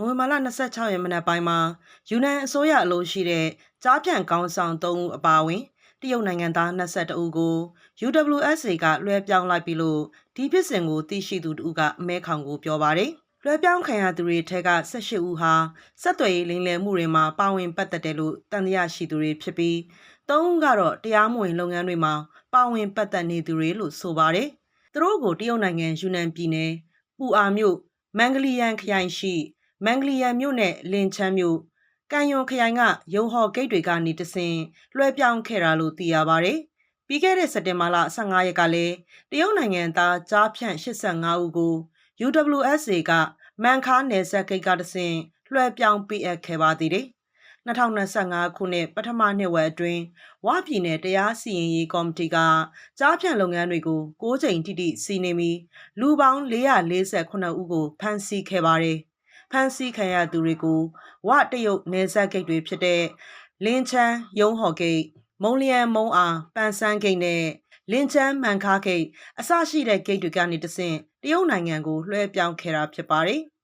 နိုဝင်ဘာလ26ရက်မနက်ပိုင်းမှာယူနန်အစိုးရအလို့ရှိတဲ့ကြားဖြန့်ကောင်းဆောင်3ဦးအပါအဝင်တရုတ်နိုင်ငံသား22ဦးကို UWSA ကလွှဲပြောင်းလိုက်ပြီလို့ဒီဖြစ်စဉ်ကိုသိရှိသူတို့ကအမဲခေါင်ကိုပြောပါတယ်။လွှဲပြောင်းခံရသူတွေထက်က18ဦးဟာစက်သွယ်ရေးလိမ်လည်မှုတွေမှာပါဝင်ပတ်သက်တယ်လို့တန်တရားရှိသူတွေဖြစ်ပြီး3ဦးကတော့တရားမဝင်လုပ်ငန်းတွေမှာပါဝင်ပတ်သက်နေသူတွေလို့ဆိုပါတယ်။သူတို့ကိုတရုတ်နိုင်ငံယူနန်ပြည်နယ်ပူအာမြို့မန်ဂလီယန်ခရိုင်ရှိ မန်ဂလီယန်မြို့နဲ့လင်ချမ်းမြို့ကံယွန်ခရိုင်ကရုံဟော်ဂိတ်တွေကနေတဆင်လွှဲပြောင်းခဲ့တာလို့သိရပါတယ်။ပြီးခဲ့တဲ့စက်တင်ဘာလ15ရက်ကလည်းတရုတ်နိုင်ငံသားကြားဖြန့်85ဦးကို UWSA ကမန်ခါနယ်စပ်ဂိတ်ကတဆင်လွှဲပြောင်းပေးအပ်ခဲ့ပါသေးတယ်။2025ခုနှစ်ပထမနှစ်ဝက်အတွင်းဝပြည်နယ်တရားစီရင်ရေးကော်မတီကကြားဖြန့်လုပ်ငန်းတွေကို၉ချိန်တိတိစီနေပြီးလူပေါင်း448ဦးကိုဖမ်းဆီးခဲ့ပါတယ်။ ဖမ်းဆီးခံရသူတွေကိုဝတရုတ်နယ်စပ်ဂိတ်တွေဖြစ်တဲ့လင်းချမ်းရုံးဟော်ဂိတ်မုံလျံမုံအားပန်ဆန်းဂိတ်နဲ့လင်းချမ်းမန်ခါဂိတ်အစရှိတဲ့ဂိတ်တွေကနေတဆင့်တရုတ်နိုင်ငံကိုလွှဲပြောင်းခဲ့တာဖြစ်ပါတယ်။